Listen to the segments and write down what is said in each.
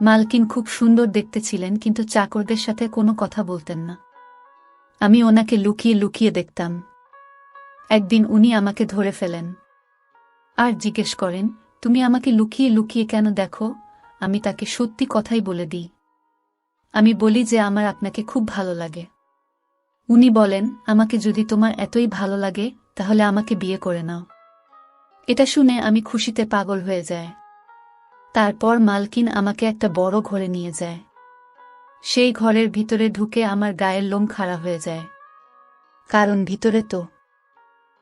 মালকিন খুব সুন্দর দেখতে ছিলেন, কিন্তু চাকরদের সাথে কোনো কথা বলতেন না। আমি ওনাকে লুকিয়ে লুকিয়ে দেখতাম। একদিন উনি আমাকে ধরে ফেলেন। আর জিজ্ঞেস করেন, তুমি আমাকে লুকিয়ে লুকিয়ে কেন দেখো? আমি তাকে সত্যি কথাই বলে দিই। আমি বলি যে আমার আপনাকে খুব ভালো লাগে। উনি বলেন, আমাকে যদি তোমার এতই ভালো লাগে, তাহলে আমাকে বিয়ে করে নাও। এটা শুনে আমি খুশিতে পাগল হয়ে যায় তারপর মালকিন আমাকে একটা বড় ঘরে নিয়ে যায়। সেই ঘরের ভিতরে ঢুকে আমার গায়ের লোম খাড়া হয়ে যায়। কারণ ভিতরে তো।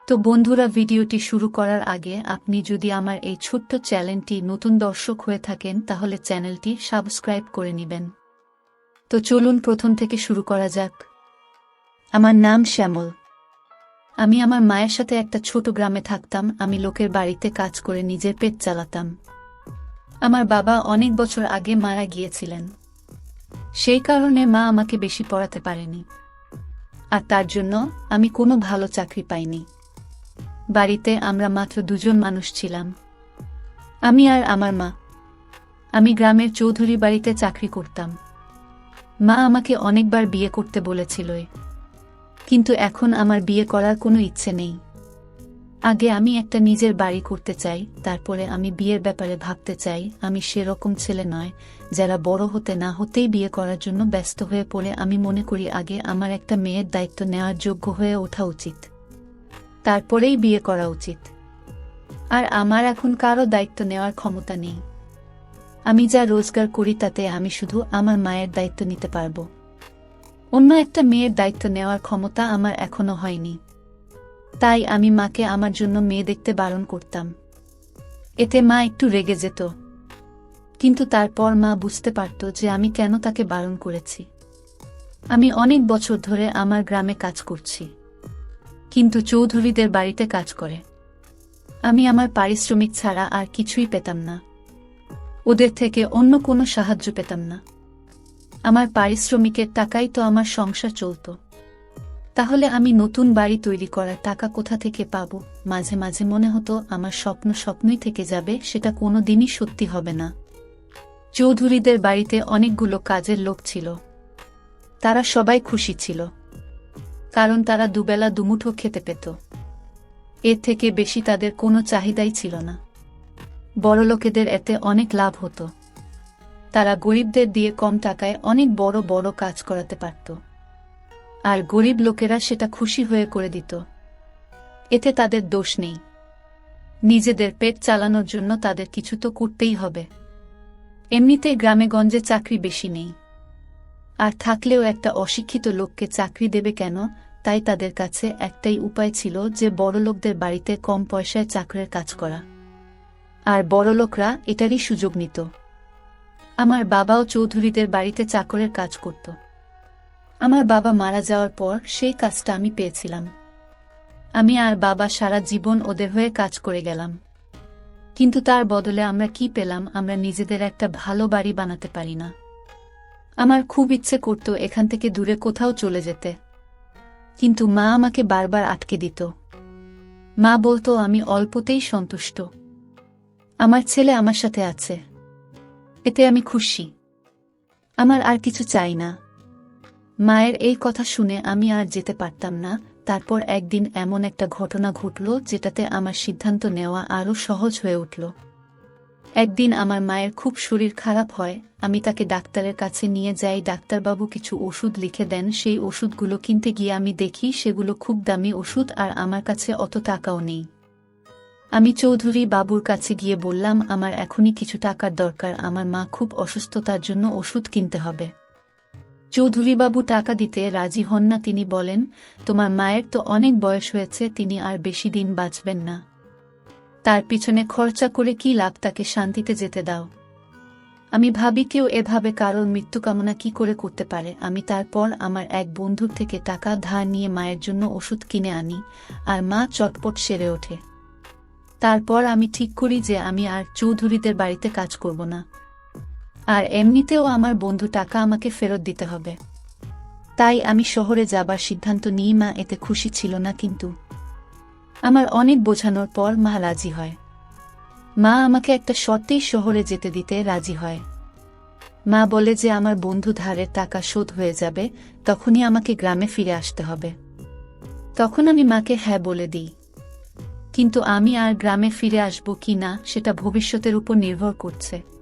তো বন্ধুরা, ভিডিওটি শুরু করার আগে আপনি যদি আমার এই ছোট্ট চ্যানেলটি নতুন দর্শক হয়ে থাকেন, তাহলে চ্যানেলটি সাবস্ক্রাইব করে নেবেন। তো চলুন প্রথম থেকে শুরু করা যাক। আমার নাম শ্যামল। আমি আমার মায়ের সাথে একটা ছোট গ্রামে থাকতাম, আমি লোকের বাড়িতে কাজ করে নিজের পেট চালাতাম। আমার বাবা অনেক বছর আগে মারা গিয়েছিলেন। সেই কারণে মা আমাকে বেশি পড়াতে পারেনি। আর তার জন্য আমি কোনো ভালো চাকরি পাইনি। বাড়িতে আমরা মাত্র দুজন মানুষ ছিলাম। আমি আর আমার মা। আমি গ্রামের চৌধুরী বাড়িতে চাকরি করতাম। মা আমাকে অনেকবার বিয়ে করতে বলেছিল কিন্তু এখন আমার বিয়ে করার কোনো ইচ্ছে নেই। আগে আমি একটা নিজের বাড়ি করতে চাই, তারপরে আমি বিয়ের ব্যাপারে ভাবতে চাই, আমি সেরকম ছেলে নয়, যারা বড় হতে না হতেই বিয়ে করার জন্য ব্যস্ত হয়ে পড়ে, আমি মনে করি আগে আমার একটা মেয়ের দায়িত্ব নেওয়ার যোগ্য হয়ে ওঠা উচিত। তারপরেই বিয়ে করা উচিত। আর আমার এখন কারও দায়িত্ব নেওয়ার ক্ষমতা নেই। আমি যা রোজগার করি তাতে আমি শুধু আমার মায়ের দায়িত্ব নিতে পারব। অন্য একটা মেয়ের দায়িত্ব নেওয়ার ক্ষমতা আমার এখনও হয়নি। তাই আমি মাকে আমার জন্য মেয়ে দেখতে বারণ করতাম। এতে মা একটু রেগে যেত। কিন্তু তারপর মা বুঝতে পারত যে আমি কেন তাকে বারণ করেছি। আমি অনেক বছর ধরে আমার গ্রামে কাজ করছি। কিন্তু চৌধুরীদের বাড়িতে কাজ করে। আমি আমার পারিশ্রমিক ছাড়া আর কিছুই পেতাম না। ওদের থেকে অন্য কোনো সাহায্য পেতাম না। আমার পারিশ্রমিকের টাকাই তো আমার সংসার চলত। তাহলে আমি নতুন বাড়ি তৈরি করার টাকা কোথা থেকে পাব? মাঝে মাঝে মনে হতো আমার স্বপ্ন স্বপ্নই থেকে যাবে, সেটা কোনো দিনই সত্যি হবে না। চৌধুরীদের বাড়িতে অনেকগুলো কাজের লোক ছিল। তারা সবাই খুশি ছিল। কারণ তারা দুবেলা দুমুঠো খেতে পেত। এর থেকে বেশি তাদের কোনো চাহিদাই ছিল না। বড়লোকেদের এতে অনেক লাভ হতো। তারা গরিবদের দিয়ে কম টাকায় অনেক বড় বড় কাজ করাতে পারত। আর গরিব লোকেরা সেটা খুশি হয়ে করে দিত। এতে তাদের দোষ নেই। নিজেদের পেট চালানোর জন্য তাদের কিছু তো করতেই হবে। এমনিতেই গ্রামে গঞ্জে চাকরি বেশি নেই। আর থাকলেও একটা অশিক্ষিত লোককে চাকরি দেবে কেন, তাই তাদের কাছে একটাই উপায় ছিল যে বড়লোকদের বাড়িতে কম পয়সায় চাকরের কাজ করা। আর বড়লোকরা এটারই সুযোগ নিত। আমার বাবাও চৌধুরীদের বাড়িতে চাকরের কাজ করত। আমার বাবা মারা যাওয়ার পর সেই কাজটা আমি পেয়েছিলাম। আমি আর বাবা সারা জীবন ওদের হয়ে কাজ করে গেলাম। কিন্তু তার বদলে আমরা কি পেলাম, আমরা নিজেদের একটা ভালো বাড়ি বানাতে পারি না। আমার খুব ইচ্ছে করত এখান থেকে দূরে কোথাও চলে যেতে। কিন্তু মা আমাকে বারবার আটকে দিত। মা বলতো, আমি অল্পতেই সন্তুষ্ট। আমার ছেলে আমার সাথে আছে। এতে আমি খুশি। আমার আর কিছু চাই না। মায়ের এই কথা শুনে আমি আর যেতে পারতাম না। তারপর একদিন এমন একটা ঘটনা ঘটল যেটাতে আমার সিদ্ধান্ত নেওয়া আরও সহজ হয়ে উঠল। একদিন আমার মায়ের খুব শরীর খারাপ হয়, আমি তাকে ডাক্তারের কাছে নিয়ে যাই, ডাক্তারবাবু কিছু ওষুধ লিখে দেন, সেই ওষুধগুলো কিনতে গিয়ে আমি দেখি সেগুলো খুব দামি ওষুধ আর আমার কাছে অত টাকাও নেই। আমি চৌধুরী বাবুর কাছে গিয়ে বললাম, আমার এখনই কিছু টাকার দরকার, আমার মা খুব অসুস্থতার জন্য ওষুধ কিনতে হবে। চৌধুরীবাবু টাকা দিতে রাজি হন না, তিনি বলেন, তোমার মায়ের তো অনেক বয়স হয়েছে, তিনি আর বেশি দিন বাঁচবেন না। তার পিছনে খরচা করে কি লাভ, তাকে শান্তিতে যেতে দাও। আমি ভাবি কেউ এভাবে কারোর মৃত্যু কামনা কি করে করতে পারে। আমি তারপর আমার এক বন্ধুর থেকে টাকা ধার নিয়ে মায়ের জন্য ওষুধ কিনে আনি, আর মা চটপট সেরে ওঠে। তারপর আমি ঠিক করি যে আমি আর চৌধুরীদের বাড়িতে কাজ করব না। আর এমনিতেও আমার বন্ধু টাকা আমাকে ফেরত দিতে হবে। তাই আমি শহরে যাবার সিদ্ধান্ত নিই, মা, এতে খুশি ছিল না কিন্তু। আমার অনেক বোঝানোর পর মা রাজি হয়। মা আমাকে একটা শর্তেই শহরে যেতে দিতে রাজি হয়। মা বলে যে আমার বন্ধু ধারের টাকা শোধ হয়ে যাবে, তখনই আমাকে গ্রামে ফিরে আসতে হবে। তখন আমি মাকে হ্যাঁ বলে দিই। কিন্তু আমি আর গ্রামে ফিরে আসব কি না, সেটা ভবিষ্যতের উপর নির্ভর করছে।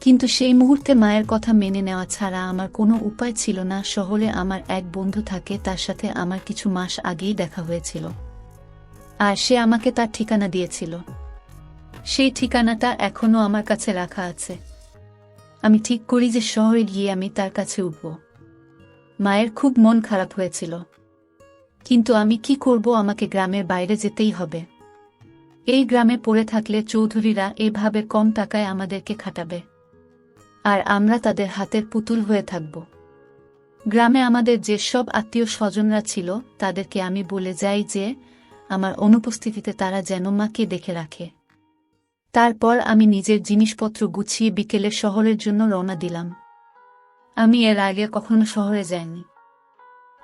কিন্তু সেই মুহূর্তে মায়ের কথা মেনে নেওয়া ছাড়া আমার কোনো উপায় ছিল না। শহরে আমার এক বন্ধু থাকে, তার সাথে আমার কিছু মাস আগেই দেখা হয়েছিল। আর সে আমাকে তার ঠিকানা দিয়েছিল। সেই ঠিকানাটা এখনও আমার কাছে রাখা আছে। আমি ঠিক করি যে শহরে গিয়ে আমি তার কাছে উঠব। মায়ের খুব মন খারাপ হয়েছিল। কিন্তু আমি কি করব, আমাকে গ্রামের বাইরে যেতেই হবে। এই গ্রামে পড়ে থাকলে চৌধুরীরা এভাবে কম টাকায় আমাদেরকে খাটাবে। আর আমরা তাদের হাতের পুতুল হয়ে থাকব। গ্রামে আমাদের যে সব আত্মীয় স্বজনরা ছিল, তাদেরকে আমি বলে যাই যে, আমার অনুপস্থিতিতে তারা যেন মাকে দেখে রাখে। তারপর আমি নিজের জিনিসপত্র গুছিয়ে বিকেলে শহরের জন্য রওনা দিলাম। আমি এর আগে কখনো শহরে যাইনি।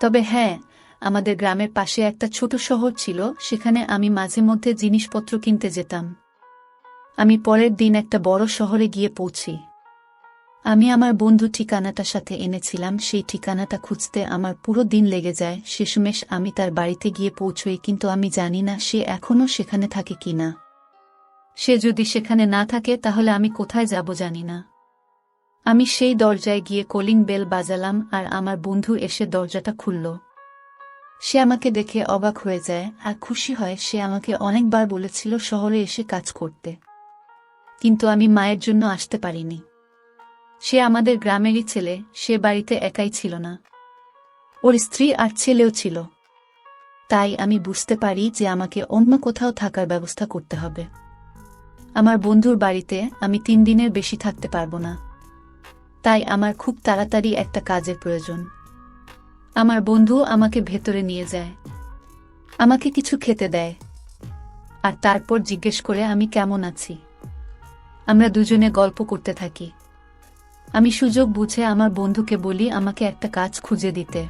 তবে হ্যাঁ আমাদের গ্রামের পাশে একটা ছোট শহর ছিল, সেখানে আমি মাঝে মধ্যে জিনিসপত্র কিনতে যেতাম। আমি পরের দিন একটা বড় শহরে গিয়ে পৌঁছি। আমি আমার বন্ধু ঠিকানাটার সাথে এনেছিলাম, সেই ঠিকানাটা খুঁজতে আমার পুরো দিন লেগে যায়। শেষমেশ আমি তার বাড়িতে গিয়ে পৌঁছই, কিন্তু আমি জানি না সে এখনও সেখানে থাকে কি না সে যদি সেখানে না থাকে, তাহলে আমি কোথায় যাব জানি না। আমি সেই দরজায় গিয়ে কলিং বেল বাজালাম, আর আমার বন্ধু এসে দরজাটা খুলল। সে আমাকে দেখে অবাক হয়ে যায়, আর খুশি হয়, সে আমাকে অনেকবার বলেছিল শহরে এসে কাজ করতে। কিন্তু আমি মায়ের জন্য আসতে পারিনি। সে আমাদের গ্রামেরই ছেলে, সে বাড়িতে একাই ছিল না। ওর স্ত্রী আর ছেলেও ছিল। তাই আমি বুঝতে পারি যে আমাকে অন্য কোথাও থাকার ব্যবস্থা করতে হবে। আমার বন্ধুর বাড়িতে আমি তিন দিনের বেশি থাকতে পারব না। তাই আমার খুব তাড়াতাড়ি একটা কাজের প্রয়োজন। আমার বন্ধু আমাকে ভেতরে নিয়ে যায়। আমাকে কিছু খেতে দেয়। আর তারপর জিজ্ঞেস করে আমি কেমন আছি। আমরা দুজনে গল্প করতে থাকি। আমি সুযোগ বুঝে আমার বন্ধুকে বলি, আমাকে একটা কাজ খুঁজে দিতে।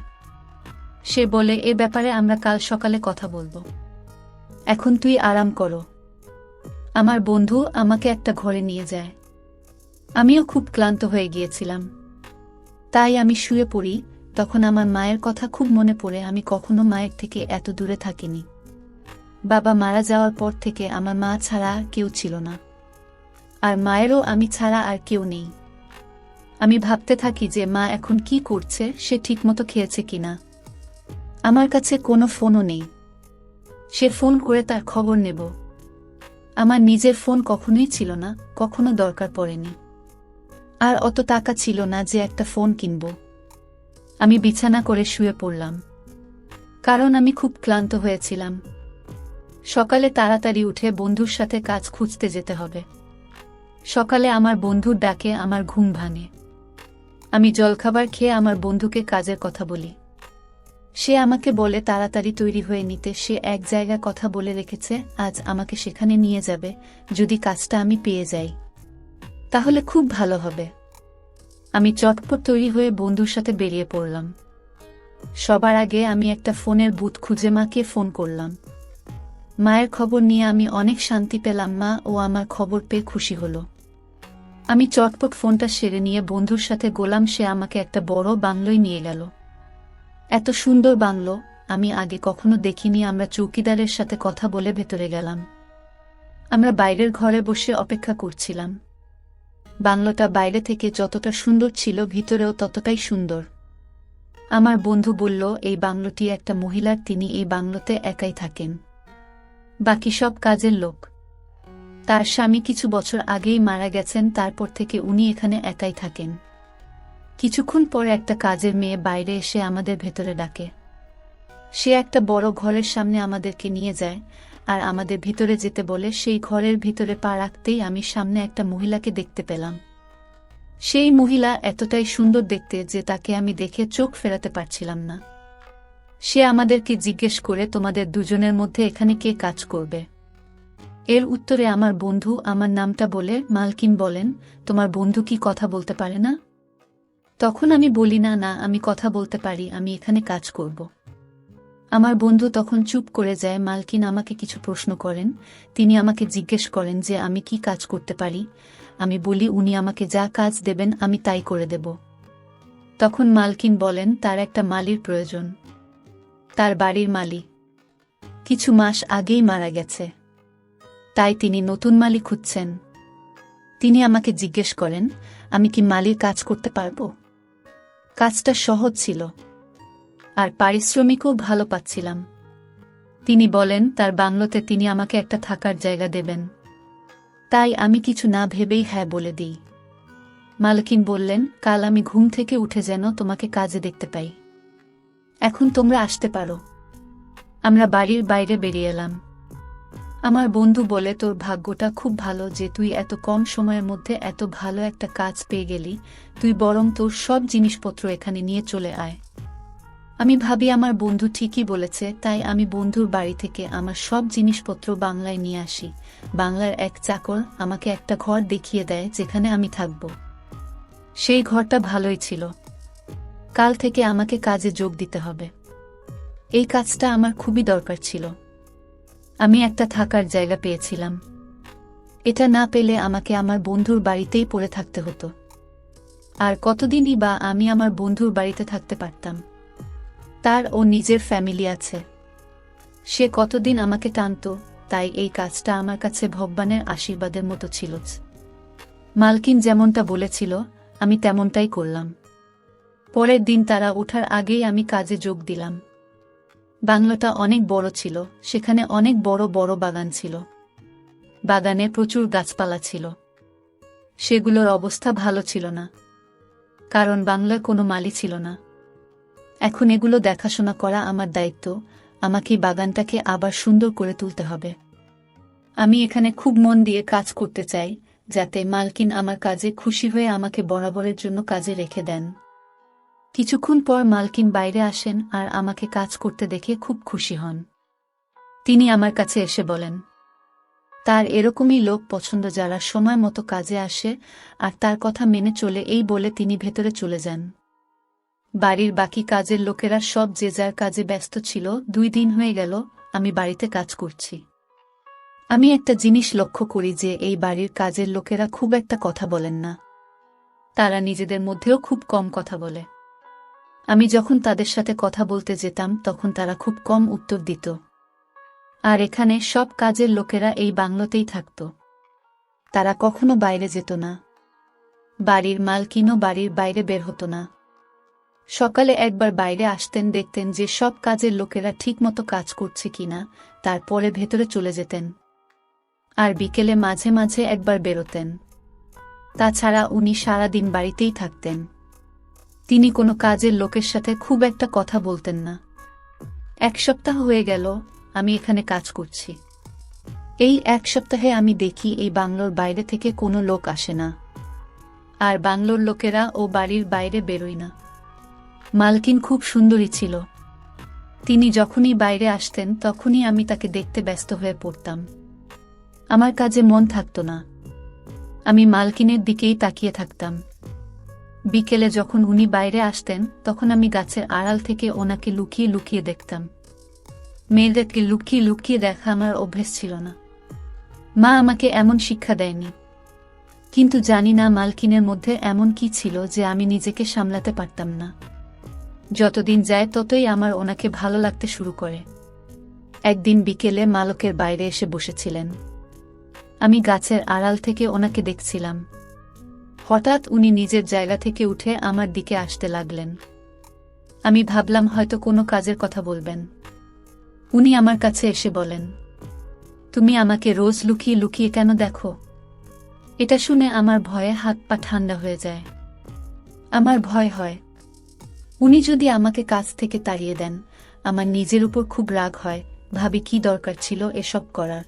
সে বলে, এ ব্যাপারে আমরা কাল সকালে কথা বলব। এখন তুই আরাম করো। আমার বন্ধু আমাকে একটা ঘরে নিয়ে যায়। আমিও খুব ক্লান্ত হয়ে গিয়েছিলাম। তাই আমি শুয়ে পড়ি। তখন আমার মায়ের কথা খুব মনে পড়ে। আমি কখনো মায়ের থেকে এত দূরে থাকিনি। বাবা মারা যাওয়ার পর থেকে আমার মা ছাড়া কেউ ছিল না। আর মায়েরও আমি ছাড়া আর কেউ নেই। আমি ভাবতে থাকি যে মা এখন কি করছে, সে ঠিকমতো খেয়েছে কিনা। আমার কাছে কোনো ফোনও নেই। সে ফোন করে তার খবর নেব। আমার নিজের ফোন কখনোই ছিল না, কখনো দরকার পড়েনি। আর অত টাকা ছিল না যে একটা ফোন কিনব। আমি বিছানা করে শুয়ে পড়লাম। কারণ আমি খুব ক্লান্ত হয়েছিলাম। সকালে তাড়াতাড়ি উঠে বন্ধুর সাথে কাজ খুঁজতে যেতে হবে। সকালে আমার বন্ধুর ডাকে আমার ঘুম ভাঙে। আমি জলখাবার খেয়ে আমার বন্ধুকে কাজের কথা বলি। সে আমাকে বলে, তাড়াতাড়ি তৈরি হয়ে নিতে। সে এক জায়গায় কথা বলে রেখেছে, আজ আমাকে সেখানে নিয়ে যাবে, যদি কাজটা আমি পেয়ে যাই। তাহলে খুব ভালো হবে। আমি চটপট তৈরি হয়ে বন্ধুর সাথে বেরিয়ে পড়লাম। সবার আগে আমি একটা ফোনের বুথ খুঁজে মাকে ফোন করলাম। মায়ের খবর নিয়ে আমি অনেক শান্তি পেলাম। মা ও আমার খবর পেয়ে খুশি হলো। আমি চটপট ফোনটা সেরে নিয়ে বন্ধুর সাথে গোলাম, সে আমাকে একটা বড় বাংলোয় নিয়ে গেল। এত সুন্দর বাংলো, আমি আগে কখনো দেখিনি, আমরা চৌকিদারের সাথে কথা বলে ভেতরে গেলাম। আমরা বাইরের ঘরে বসে অপেক্ষা করছিলাম। বাংলোটা বাইরে থেকে যতটা সুন্দর ছিল, ভিতরেও ততটাই সুন্দর। আমার বন্ধু বলল, এই বাংলোটি একটা মহিলার, তিনি এই বাংলোতে একাই থাকেন। বাকি সব কাজের লোক। তার স্বামী কিছু বছর আগেই মারা গেছেন, তারপর থেকে উনি এখানে একাই থাকেন। কিছুক্ষণ পর একটা কাজের মেয়ে বাইরে এসে আমাদের ভেতরে ডাকে। সে একটা বড় ঘরের সামনে আমাদেরকে নিয়ে যায়, আর আমাদের ভিতরে যেতে বলে, সেই ঘরের ভিতরে পা রাখতেই আমি সামনে একটা মহিলাকে দেখতে পেলাম। সেই মহিলা এতটাই সুন্দর দেখতে যে তাকে আমি দেখে চোখ ফেরাতে পারছিলাম না। সে আমাদেরকে জিজ্ঞেস করে, তোমাদের দুজনের মধ্যে এখানে কে কাজ করবে? এর উত্তরে আমার বন্ধু আমার নামটা বলে মালকিন বলেন, তোমার বন্ধু কি কথা বলতে পারে না? তখন আমি বলি, না না, আমি কথা বলতে পারি, আমি এখানে কাজ করব। আমার বন্ধু তখন চুপ করে যায়, মালকিন আমাকে কিছু প্রশ্ন করেন, তিনি আমাকে জিজ্ঞেস করেন যে, আমি কি কাজ করতে পারি? আমি বলি, উনি আমাকে যা কাজ দেবেন, আমি তাই করে দেব। তখন মালকিন বলেন, তার একটা মালির প্রয়োজন। তার বাড়ির মালি কিছু মাস আগেই মারা গেছে। তাই তিনি নতুন মালি খুঁজছেন। তিনি আমাকে জিজ্ঞেস করেন, আমি কি মালির কাজ করতে পারব? কাজটা সহজ ছিল। আর পারিশ্রমিকও ভালো পাচ্ছিলাম। তিনি বলেন, তার বাংলোতে তিনি আমাকে একটা থাকার জায়গা দেবেন। তাই আমি কিছু না ভেবেই হ্যাঁ বলে দিই। মালকিন বললেন, কাল আমি ঘুম থেকে উঠে যেন তোমাকে কাজে দেখতে পাই। এখন তোমরা আসতে পারো। আমরা বাড়ির বাইরে বেরিয়ে এলাম। আমার বন্ধু বলে তোর ভাগ্যটা খুব ভালো যে তুই এত কম সময়ের মধ্যে এত ভালো একটা কাজ পেয়ে গেলি, তুই বরং তোর সব জিনিসপত্র এখানে নিয়ে চলে আয়। আমি ভাবি আমার বন্ধু ঠিকই বলেছে, তাই আমি বন্ধুর বাড়ি থেকে আমার সব জিনিসপত্র বাংলায় নিয়ে আসি। বাংলার এক চাকর আমাকে একটা ঘর দেখিয়ে দেয় যেখানে আমি থাকব। সেই ঘরটা ভালোই ছিল। কাল থেকে আমাকে কাজে যোগ দিতে হবে। এই কাজটা আমার খুবই দরকার ছিল। আমি একটা থাকার জায়গা পেয়েছিলাম। এটা না পেলে আমাকে আমার বন্ধুর বাড়িতেই পড়ে থাকতে হতো। আর কতদিনই বা আমি আমার বন্ধুর বাড়িতে থাকতে পারতাম। তার ও নিজের ফ্যামিলি আছে। সে কতদিন আমাকে টানত, তাই এই কাজটা আমার কাছে ভগবানের আশীর্বাদের মতো ছিল। মালকিন যেমনটা বলেছিল, আমি তেমনটাই করলাম। পরের দিন তারা ওঠার আগেই আমি কাজে যোগ দিলাম। বাংলাটা অনেক বড় ছিল, সেখানে অনেক বড় বড় বাগান ছিল। বাগানে প্রচুর গাছপালা ছিল। সেগুলোর অবস্থা ভালো ছিল না। কারণ বাংলায় কোনো মালি ছিল না। এখন এগুলো দেখাশোনা করা আমার দায়িত্ব, আমাকে বাগানটাকে আবার সুন্দর করে তুলতে হবে। আমি এখানে খুব মন দিয়ে কাজ করতে চাই, যাতে মালকিন আমার কাজে খুশি হয়ে আমাকে বরাবরের জন্য কাজে রেখে দেন। কিছুক্ষণ পর মালকিন বাইরে আসেন আর আমাকে কাজ করতে দেখে খুব খুশি হন। তিনি আমার কাছে এসে বলেন, তার এরকমই লোক পছন্দ যারা সময় মতো কাজে আসে আর তার কথা মেনে চলে এই বলে তিনি ভেতরে চলে যান। বাড়ির বাকি কাজের লোকেরা সব যে যার কাজে ব্যস্ত ছিল, দুই দিন হয়ে গেল, আমি বাড়িতে কাজ করছি। আমি একটা জিনিস লক্ষ্য করি যে এই বাড়ির কাজের লোকেরা খুব একটা কথা বলেন না। তারা নিজেদের মধ্যেও খুব কম কথা বলে। আমি যখন তাদের সাথে কথা বলতে যেতাম, তখন তারা খুব কম উত্তর দিত। আর এখানে সব কাজের লোকেরা এই বাংলোতেই থাকত। তারা কখনো বাইরে যেত না। বাড়ির মালকিনও বাড়ির বাইরে বের হতো না। সকালে একবার বাইরে আসতেন, দেখতেন যে সব কাজের লোকেরা ঠিকমতো কাজ করছে কিনা, তারপরে ভেতরে চলে যেতেন। আর বিকেলে মাঝে মাঝে একবার বেরোতেন। তাছাড়া উনি সারাদিন বাড়িতেই থাকতেন। তিনি কোনো কাজের লোকের সাথে খুব একটা কথা বলতেন না। এক সপ্তাহ হয়ে গেল, আমি এখানে কাজ করছি। এই এক সপ্তাহে আমি দেখি এই বাংলোর বাইরে থেকে কোনো লোক আসে না। আর বাংলোর লোকেরা ও বাড়ির বাইরে বেরোয় না। মালকিন খুব সুন্দরী ছিল। তিনি যখনই বাইরে আসতেন, তখনই আমি তাকে দেখতে ব্যস্ত হয়ে পড়তাম। আমার কাজে মন থাকত না। আমি মালকিনের দিকেই তাকিয়ে থাকতাম। বিকেলে যখন উনি বাইরে আসতেন, তখন আমি গাছের আড়াল থেকে ওনাকে লুকিয়ে লুকিয়ে দেখতাম। মেয়েদেরকে লুকিয়ে লুকিয়ে দেখা আমার অভ্যেস ছিল না। মা আমাকে এমন শিক্ষা দেয়নি। কিন্তু জানি না মালকিনের মধ্যে এমন কি ছিল যে আমি নিজেকে সামলাতে পারতাম না। যতদিন যায় ততই আমার ওনাকে ভালো লাগতে শুরু করে। একদিন বিকেলে মালকের বাইরে এসে বসেছিলেন। আমি গাছের আড়াল থেকে ওনাকে দেখছিলাম। হঠাৎ উনি নিজের জায়গা থেকে উঠে আমার দিকে আসতে লাগলেন। আমি ভাবলাম হয়তো কোনো কাজের কথা বলবেন। উনি আমার কাছে এসে বলেন, তুমি আমাকে রোজ লুকিয়ে লুকিয়ে কেন দেখো? এটা শুনে আমার ভয়ে হাত পা ঠান্ডা হয়ে যায়। আমার ভয় হয়। উনি যদি আমাকে কাজ থেকে তাড়িয়ে দেন, আমার নিজের উপর খুব রাগ হয়, ভাবি কি দরকার ছিল এসব করার।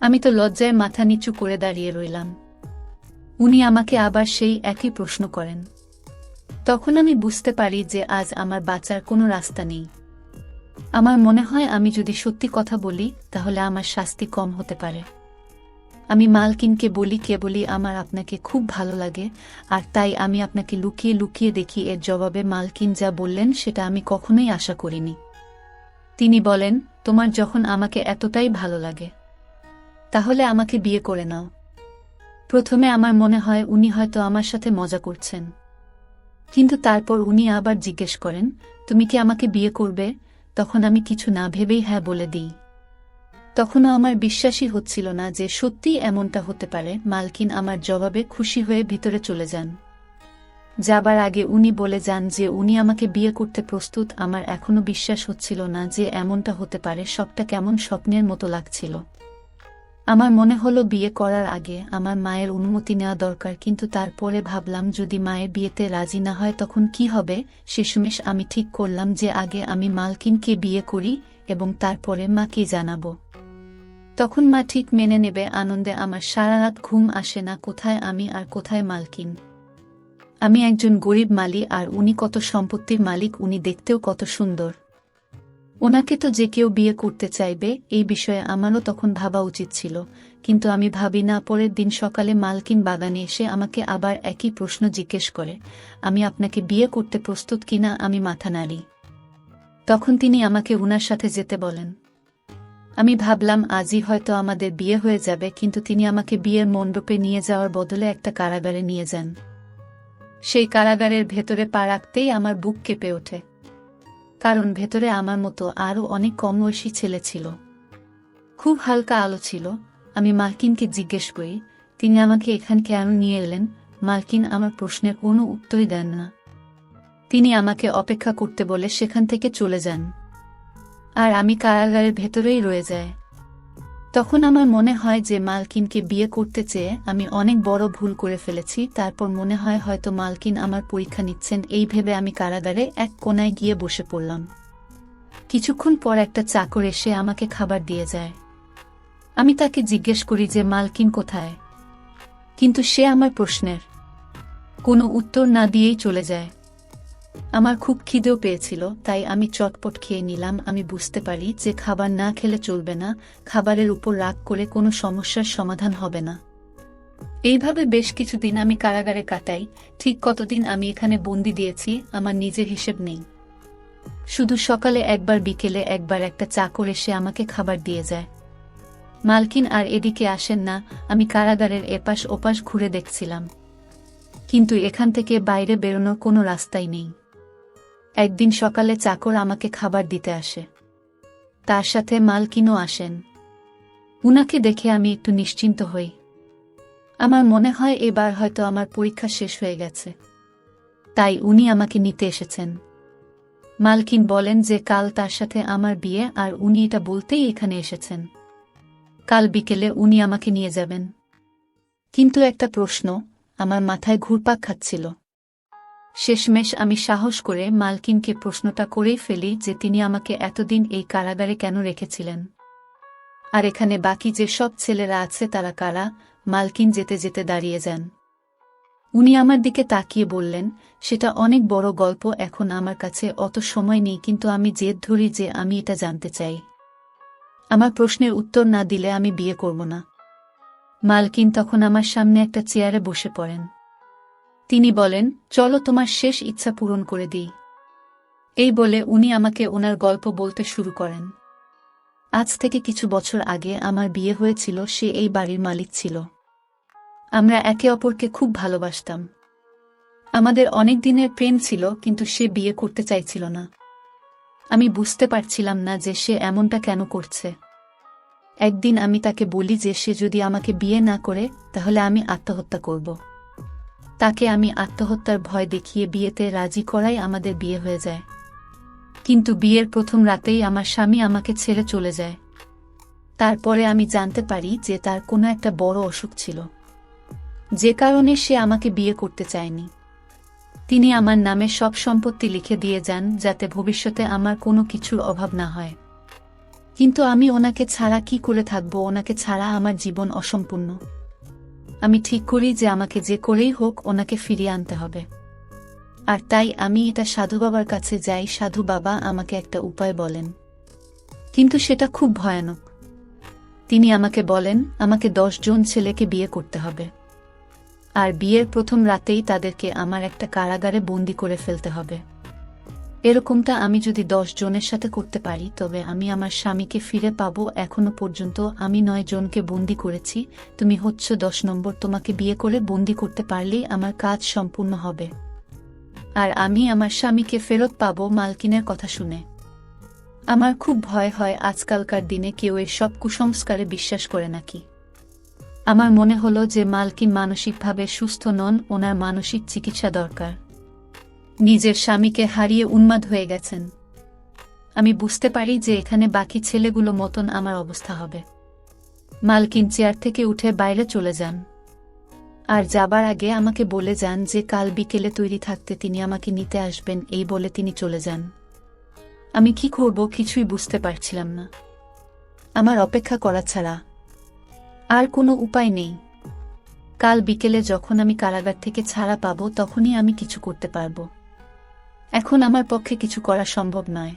আমি তো লজ্জায় মাথা নিচু করে দাঁড়িয়ে রইলাম। উনি আমাকে আবার সেই একই প্রশ্ন করেন। তখন আমি বুঝতে পারি যে আজ আমার বাঁচার কোনো রাস্তা নেই। আমার মনে হয় আমি যদি সত্যি কথা বলি, তাহলে আমার শাস্তি কম হতে পারে। আমি মালকিনকে বলি কেবলই আমার আপনাকে খুব ভালো লাগে, আর তাই আমি আপনাকে লুকিয়ে লুকিয়ে দেখি এর জবাবে মালকিন যা বললেন, সেটা আমি কখনোই আশা করিনি। তিনি বলেন, তোমার যখন আমাকে এতটাই ভালো লাগে, তাহলে আমাকে বিয়ে করে নাও। প্রথমে আমার মনে হয় উনি হয়তো আমার সাথে মজা করছেন। কিন্তু তারপর উনি আবার জিজ্ঞেস করেন, তুমি কি আমাকে বিয়ে করবে? তখন আমি কিছু না ভেবেই হ্যাঁ বলে দিই। তখনও আমার বিশ্বাসই হচ্ছিল না যে সত্যিই এমনটা হতে পারে, মালকিন আমার জবাবে খুশি হয়ে ভিতরে চলে যান। যাবার আগে উনি বলে যান যে উনি আমাকে বিয়ে করতে প্রস্তুত, আমার এখনও বিশ্বাস হচ্ছিল না যে এমনটা হতে পারে, সবটা কেমন স্বপ্নের মতো লাগছিল। আমার মনে হলো বিয়ে করার আগে আমার মায়ের অনুমতি নেওয়া দরকার, কিন্তু তারপরে ভাবলাম যদি মায়ের বিয়েতে রাজি না হয় তখন কি হবে? শেষমেশ আমি ঠিক করলাম যে আগে আমি মালকিনকে বিয়ে করি এবং তারপরে মাকে জানাব। তখন মা ঠিক মেনে নেবে, আনন্দে আমার সারা রাত ঘুম আসে না, কোথায় আমি আর কোথায় মালকিন? আমি একজন গরিব মালি আর উনি কত সম্পত্তির মালিক, উনি দেখতেও কত সুন্দর। ওনাকে তো যে কেউ বিয়ে করতে চাইবে, এই বিষয়ে আমারও তখন ভাবা উচিত ছিল। কিন্তু আমি ভাবি না, পরের দিন সকালে মালকিন বাগানে এসে আমাকে আবার একই প্রশ্ন জিজ্ঞেস করে, আমি আপনাকে বিয়ে করতে প্রস্তুত কিনা আমি মাথা নাড়ি। তখন তিনি আমাকে উনার সাথে যেতে বলেন। আমি ভাবলাম, আজই হয়তো আমাদের বিয়ে হয়ে যাবে, কিন্তু তিনি আমাকে বিয়ের মণ্ডপে নিয়ে যাওয়ার বদলে একটা কারাগারে নিয়ে যান। সেই কারাগারের ভেতরে পা রাখতেই আমার বুক কেঁপে ওঠে। কারণ ভেতরে আমার মতো আরও অনেক কম বয়সী ছেলে ছিল। খুব হালকা আলো ছিল। আমি মার্কিনকে জিজ্ঞেস করি, তিনি আমাকে এখান কেন নিয়ে এলেন? মার্কিন আমার প্রশ্নের কোনো উত্তরই দেন না। তিনি আমাকে অপেক্ষা করতে বলে সেখান থেকে চলে যান। আর আমি কারাগারের ভেতরেই রয়ে যায় তখন আমার মনে হয় যে মালকিনকে বিয়ে করতে চেয়ে আমি অনেক বড় ভুল করে ফেলেছি, তারপর মনে হয় হয়তো মালকিন আমার পরীক্ষা নিচ্ছেন, এই ভেবে আমি কারাগারে এক কোনায় গিয়ে বসে পড়লাম। কিছুক্ষণ পর একটা চাকর এসে আমাকে খাবার দিয়ে যায়। আমি তাকে জিজ্ঞেস করি যে, মালকিন কোথায়? কিন্তু সে আমার প্রশ্নের কোনো উত্তর না দিয়েই চলে যায়। আমার খুব খিদেও পেয়েছিল, তাই আমি চটপট খেয়ে নিলাম। আমি বুঝতে পারি যে খাবার না খেলে চলবে না, খাবারের উপর রাগ করে কোনো সমস্যার সমাধান হবে না। এইভাবে বেশ কিছুদিন আমি কারাগারে কাটাই, ঠিক কতদিন আমি এখানে বন্দি দিয়েছি আমার নিজের হিসেব নেই। শুধু সকালে একবার বিকেলে একবার একটা চাকর এসে আমাকে খাবার দিয়ে যায়। মালকিন আর এদিকে আসেন না, আমি কারাগারের এপাশ ওপাশ ঘুরে দেখছিলাম। কিন্তু এখান থেকে বাইরে বেরোনোর কোনো রাস্তাই নেই। একদিন সকালে চাকর আমাকে খাবার দিতে আসে। তার সাথে মালকিনও আসেন। উনাকে দেখে আমি একটু নিশ্চিন্ত হই। আমার মনে হয় এবার হয়তো আমার পরীক্ষা শেষ হয়ে গেছে। তাই উনি আমাকে নিতে এসেছেন। মালকিন বলেন যে কাল তার সাথে আমার বিয়ে আর উনি এটা বলতেই এখানে এসেছেন। কাল বিকেলে উনি আমাকে নিয়ে যাবেন। কিন্তু একটা প্রশ্ন আমার মাথায় ঘুরপাক খাচ্ছিল। শেষমেশ আমি সাহস করে মালকিনকে প্রশ্নটা করেই ফেলি যে তিনি আমাকে এতদিন এই কারাগারে কেন রেখেছিলেন। আর এখানে বাকি যে সব ছেলেরা আছে তারা কারা, মালকিন যেতে যেতে দাঁড়িয়ে যান। উনি আমার দিকে তাকিয়ে বললেন, সেটা অনেক বড় গল্প, এখন আমার কাছে অত সময় নেই, কিন্তু আমি জেদ ধরি যে আমি এটা জানতে চাই। আমার প্রশ্নের উত্তর না দিলে আমি বিয়ে করব না। মালকিন তখন আমার সামনে একটা চেয়ারে বসে পড়েন। তিনি বলেন, চলো তোমার শেষ ইচ্ছা পূরণ করে দিই। এই বলে উনি আমাকে ওনার গল্প বলতে শুরু করেন। আজ থেকে কিছু বছর আগে আমার বিয়ে হয়েছিল, সে এই বাড়ির মালিক ছিল। আমরা একে অপরকে খুব ভালোবাসতাম। আমাদের অনেক দিনের প্রেম ছিল, কিন্তু সে বিয়ে করতে চাইছিল না। আমি বুঝতে পারছিলাম না যে সে এমনটা কেন করছে। একদিন আমি তাকে বলি যে সে যদি আমাকে বিয়ে না করে, তাহলে আমি আত্মহত্যা করব। তাকে আমি আত্মহত্যার ভয় দেখিয়ে বিয়েতে রাজি করাই আমাদের বিয়ে হয়ে যায়। কিন্তু বিয়ের প্রথম রাতেই আমার স্বামী আমাকে ছেড়ে চলে যায়। তারপরে আমি জানতে পারি যে তার কোনো একটা বড় অসুখ ছিল। যে কারণে সে আমাকে বিয়ে করতে চায়নি। তিনি আমার নামে সব সম্পত্তি লিখে দিয়ে যান যাতে ভবিষ্যতে আমার কোনো কিছুর অভাব না হয়। কিন্তু আমি ওনাকে ছাড়া কি করে থাকব? ওনাকে ছাড়া আমার জীবন অসম্পূর্ণ। আমি ঠিক করি যে আমাকে যে করেই হোক ওনাকে ফিরিয়ে আনতে হবে। আর তাই আমি এটা সাধু বাবার কাছে যাই, সাধু বাবা আমাকে একটা উপায় বলেন। কিন্তু সেটা খুব ভয়ানক। তিনি আমাকে বলেন, আমাকে জন ছেলেকে বিয়ে করতে হবে। আর বিয়ের প্রথম রাতেই তাদেরকে আমার একটা কারাগারে বন্দি করে ফেলতে হবে। এরকমটা আমি যদি দশ জনের সাথে করতে পারি, তবে আমি আমার স্বামীকে ফিরে পাবো এখনও পর্যন্ত। আমি নয় জনকে বন্দি করেছি। তুমি হচ্ছ দশ নম্বর। তোমাকে বিয়ে করে বন্দি করতে পারলেই আমার কাজ সম্পূর্ণ হবে। আর আমি আমার স্বামীকে ফেরত পাবো মালকিনের কথা শুনে। আমার খুব ভয় হয় আজকালকার দিনে কেউ এসব কুসংস্কারে বিশ্বাস করে নাকি। আমার মনে হলো যে মালকিন মানসিকভাবে সুস্থ নন, ওনার মানসিক চিকিৎসা দরকার। নিজের স্বামীকে হারিয়ে উন্মাদ হয়ে গেছেন। আমি বুঝতে পারি যে এখানে বাকি ছেলেগুলো মতন আমার অবস্থা হবে। মালকিন চেয়ার থেকে উঠে বাইরে চলে যান। আর যাবার আগে আমাকে বলে যান যে কাল বিকেলে তৈরি থাকতে তিনি আমাকে নিতে আসবেন এই বলে তিনি চলে যান। আমি কি করব কিছুই বুঝতে পারছিলাম না। আমার অপেক্ষা করা ছাড়া আর কোনো উপায় নেই। কাল বিকেলে যখন আমি কারাগার থেকে ছাড়া পাব, তখনই আমি কিছু করতে পারব। এখন আমার পক্ষে কিছু করা সম্ভব নয়।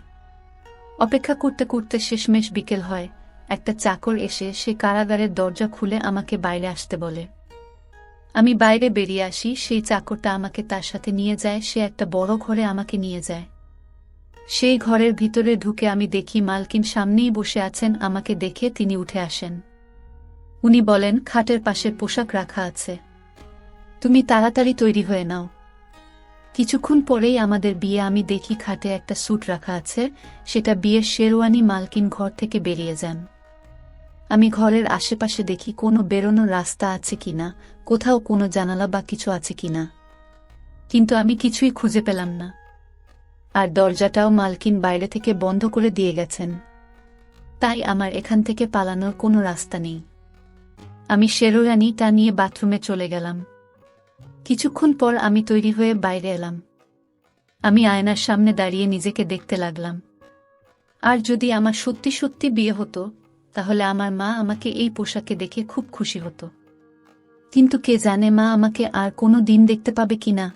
অপেক্ষা করতে করতে শেষমেশ বিকেল হয়। একটা চাকর এসে সে কারাগারের দরজা খুলে আমাকে বাইরে আসতে বলে। আমি বাইরে বেরিয়ে আসি, সেই চাকরটা আমাকে তার সাথে নিয়ে যায়, সে একটা বড় ঘরে আমাকে নিয়ে যায়। সেই ঘরের ভিতরে ঢুকে আমি দেখি মালকিন সামনেই বসে আছেন, আমাকে দেখে তিনি উঠে আসেন। উনি বলেন, খাটের পাশে পোশাক রাখা আছে। তুমি তাড়াতাড়ি তৈরি হয়ে নাও। কিছুক্ষণ পরেই আমাদের বিয়ে, আমি দেখি খাটে একটা স্যুট রাখা আছে, সেটা বিয়ের শেরওয়ানি মালকিন ঘর থেকে বেরিয়ে যান। আমি ঘরের আশেপাশে দেখি কোনো বেরোনোর রাস্তা আছে কিনা, কোথাও কোনো জানালা বা কিছু আছে কিনা। কিন্তু আমি কিছুই খুঁজে পেলাম না। আর দরজাটাও মালকিন বাইরে থেকে বন্ধ করে দিয়ে গেছেন। তাই আমার এখান থেকে পালানোর কোনো রাস্তা নেই। আমি শেরোরানি তা নিয়ে বাথরুমে চলে গেলাম। কিছুক্ষণ পর আমি তৈরি হয়ে বাইরে এলাম। আমি আয়নার সামনে দাঁড়িয়ে নিজেকে দেখতে লাগলাম। আর যদি আমার সত্যি সত্যি বিয়ে হতো, তাহলে আমার মা আমাকে এই পোশাকে দেখে খুব খুশি হতো। কিন্তু কে জানে মা আমাকে আর কোনো দিন দেখতে পাবে কি না?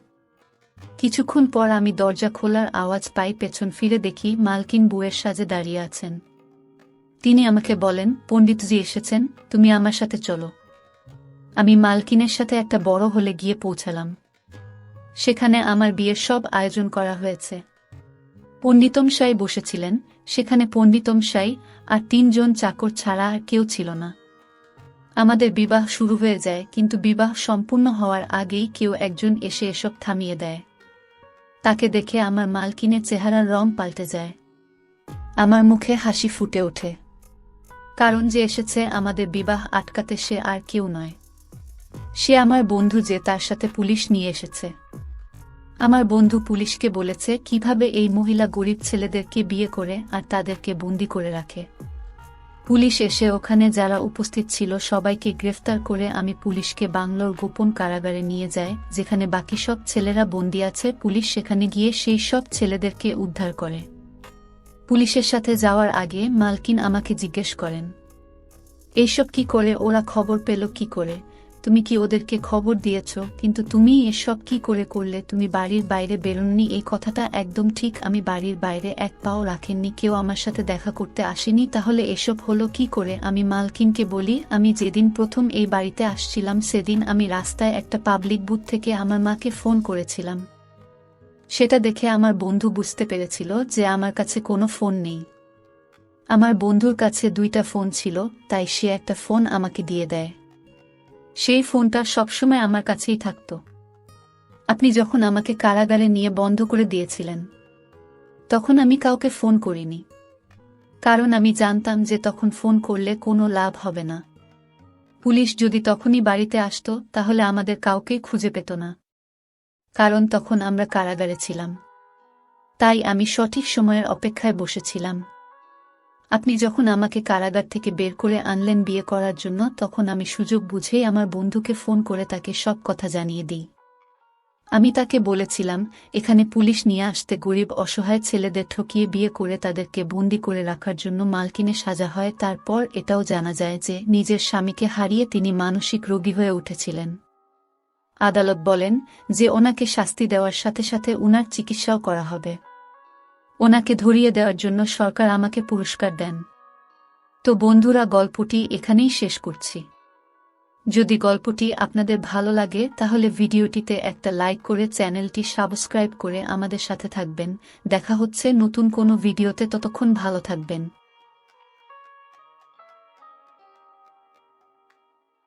কিছুক্ষণ পর আমি দরজা খোলার আওয়াজ পাই পেছন ফিরে দেখি মালকিন বুয়ের সাজে দাঁড়িয়ে আছেন। তিনি আমাকে বলেন, পণ্ডিতজি এসেছেন, তুমি আমার সাথে চলো। আমি মালকিনের সাথে একটা বড় হলে গিয়ে পৌঁছালাম। সেখানে আমার বিয়ের সব আয়োজন করা হয়েছে। পণ্ডিতম সাই বসেছিলেন। সেখানে পণ্ডিতম সাই আর তিনজন চাকর ছাড়া আর কেউ ছিল না। আমাদের বিবাহ শুরু হয়ে যায়, কিন্তু বিবাহ সম্পূর্ণ হওয়ার আগেই কেউ একজন এসে এসব থামিয়ে দেয়। তাকে দেখে আমার মালকিনের চেহারার রং পাল্টে যায়। আমার মুখে হাসি ফুটে ওঠে। কারণ যে এসেছে আমাদের বিবাহ আটকাতে সে আর কেউ নয়। সে আমার বন্ধু যে তার সাথে পুলিশ নিয়ে এসেছে। আমার বন্ধু পুলিশকে বলেছে কীভাবে এই মহিলা গরিব ছেলেদেরকে বিয়ে করে আর তাদেরকে বন্দি করে রাখে। পুলিশ এসে ওখানে যারা উপস্থিত ছিল সবাইকে গ্রেফতার করে আমি পুলিশকে বাংলোর গোপন কারাগারে নিয়ে যায় যেখানে বাকি সব ছেলেরা বন্দি আছে। পুলিশ সেখানে গিয়ে সেই সব ছেলেদেরকে উদ্ধার করে। পুলিশের সাথে যাওয়ার আগে মালকিন আমাকে জিজ্ঞেস করেন, এইসব কি করে? ওরা খবর পেল কি করে? তুমি কি ওদেরকে খবর দিয়েছ? কিন্তু তুমি এসব কি করে করলে? তুমি বাড়ির বাইরে বেরোননি? এই কথাটা একদম ঠিক। আমি বাড়ির বাইরে এক পাও রাখেননি। কেউ আমার সাথে দেখা করতে আসেনি। তাহলে এসব হলো কি করে? আমি মালকিনকে বলি, আমি যেদিন প্রথম এই বাড়িতে আসছিলাম, সেদিন আমি রাস্তায় একটা পাবলিক বুথ থেকে আমার মাকে ফোন করেছিলাম। সেটা দেখে আমার বন্ধু বুঝতে পেরেছিল যে আমার কাছে কোনো ফোন নেই। আমার বন্ধুর কাছে দুইটা ফোন ছিল, তাই সে একটা ফোন আমাকে দিয়ে দেয়। সেই ফোনটা সবসময় আমার কাছেই থাকত। আপনি যখন আমাকে কারাগারে নিয়ে বন্ধ করে দিয়েছিলেন, তখন আমি কাউকে ফোন করিনি। কারণ আমি জানতাম যে তখন ফোন করলে কোনো লাভ হবে না। পুলিশ যদি তখনই বাড়িতে আসতো, তাহলে আমাদের কাউকেই খুঁজে পেত না। কারণ তখন আমরা কারাগারে ছিলাম। তাই আমি সঠিক সময়ের অপেক্ষায় বসেছিলাম। আপনি যখন আমাকে কারাগার থেকে বের করে আনলেন বিয়ে করার জন্য, তখন আমি সুযোগ বুঝেই আমার বন্ধুকে ফোন করে তাকে সব কথা জানিয়ে দিই। আমি তাকে বলেছিলাম, এখানে পুলিশ নিয়ে আসতে গরিব, অসহায় ছেলেদের ঠকিয়ে বিয়ে করে তাদেরকে বন্দি করে রাখার জন্য মালকিনে সাজা হয়। তারপর এটাও জানা যায় যে, নিজের স্বামীকে হারিয়ে তিনি মানসিক রোগী হয়ে উঠেছিলেন। আদালত বলেন যে, ওনাকে শাস্তি দেওয়ার সাথে সাথে উনার চিকিৎসাও করা হবে। ওনাকে ধরিয়ে দেওয়ার জন্য সরকার আমাকে পুরস্কার দেন। তো বন্ধুরা, গল্পটি এখানেই শেষ করছি। যদি গল্পটি আপনাদের ভালো লাগে, তাহলে ভিডিওটিতে একটা লাইক করে চ্যানেলটি সাবস্ক্রাইব করে আমাদের সাথে থাকবেন। দেখা হচ্ছে নতুন কোনো ভিডিওতে, ততক্ষণ ভালো থাকবেন।